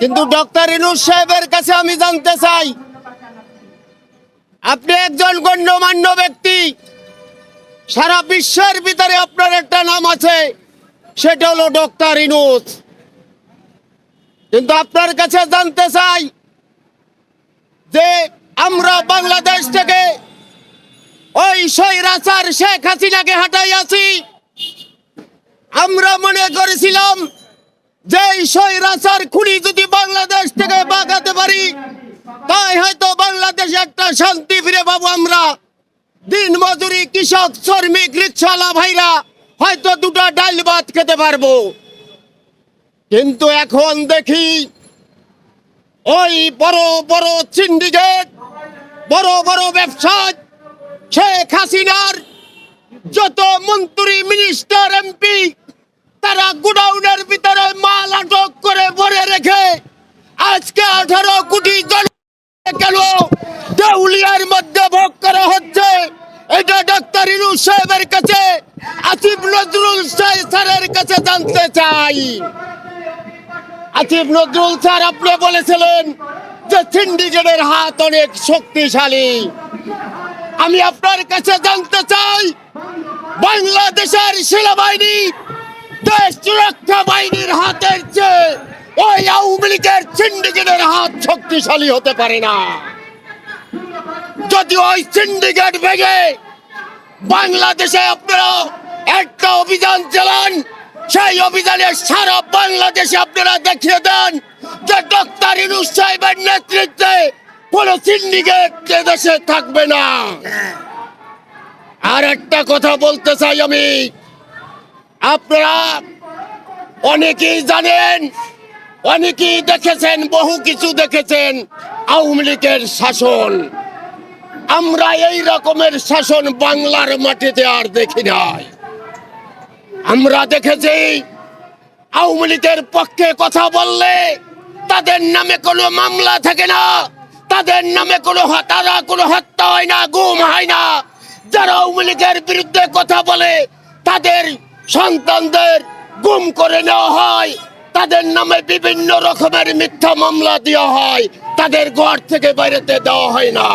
কিন্তু ডক্টর ইনুস সাহেবের কাছে আমি জানতে চাই, আপনি একজন গণ্যমান্য ব্যক্তি, সারা বিশ্বের ভিতরে আপনার একটা নাম আছে, সেটা হলো ডক্টর ইনুস। কিন্তু আপনার কাছে জানতে চাই যে আমরা বাংলাদেশ থেকে ওই সৈরাচার শেখ হাসিনাকে হাঁটাই আছি আমরা মনে করেছিলাম যে এই স্বৈরাচার খুনি যদি বাংলাদেশ থেকে বাগাতে পারি, তাই হয়তো বাংলাদেশে একটা শান্তি ফিরে পাবো আমরা। দিন মজুরি, কৃষক, শ্রমিক, রিক্সাওয়ালা ভাইরা হয়তো দুটো ডাল ভাত খেতে পারব। কিন্তু এখন দেখি ওই বড় বড় সিন্ডিকেট বড় বড় ব্যবসা শেখ হাসিনার যত মন্ত্রী মিনিস্টার এমপি তারা গুডাউনের ভিতরে দেউলিয়ার মধ্যে ভোগ করা হচ্ছে। এটা ডাক্তার ইনু সাহেবের কাছে আসিফ নজরুল স্যারের কাছে জানতে চাই। আসিফ নজরুল স্যার, আপনি বলেছিলেন যে সিন্ডিকেটের হাত অনেক শক্তিশালী। আমি আপনার কাছে জানতে চাই, বাংলাদেশের সেনাবাহিনী দেশ সুরক্ষা বাহিনীর হাতের চেয়ে ওই আওয়ামী লীগের সিন্ডিকেটের হাত শক্তিশালী হতে পারে না। যদি ওই সিন্ডিকেট ভেঙে বাংলাদেশে আপনারা একটা অভিযান চালান, সেই অভিযানে সারা বাংলাদেশে আপনারা দেখিয়ে দেন যে ডক্টর ইনুস সাহেবের নেতৃত্বে কোন সিন্ডিকেট দেশে থাকবে না। আর একটা কথা বলতে চাই আমি, আপনারা অনেকেই জানেন, অনেকেই দেখেছেন, বহু কিছু দেখেছেন আওয়ামী লীগের শাসন। আমরা এই রকমের শাসন বাংলার মাটিতে আর দেখি নাই। আমরা দেখেছি, আওয়ামী লীগের পক্ষে কথা বললে তাদের নামে কোনো মামলা থাকে না, তাদের নামে কোনো তারা কোনো হত্যা হয় না, গুম হয় না। যারা আওয়ামী লীগের বিরুদ্ধে কথা বলে, তাদের সন্তানদের গুম করে নেওয়া হয়, তাদের নামে বিভিন্ন রকমের মিথ্যা মামলা দেওয়া হয়, তাদের ঘর থেকে বাইরেতে দেওয়া হয় না।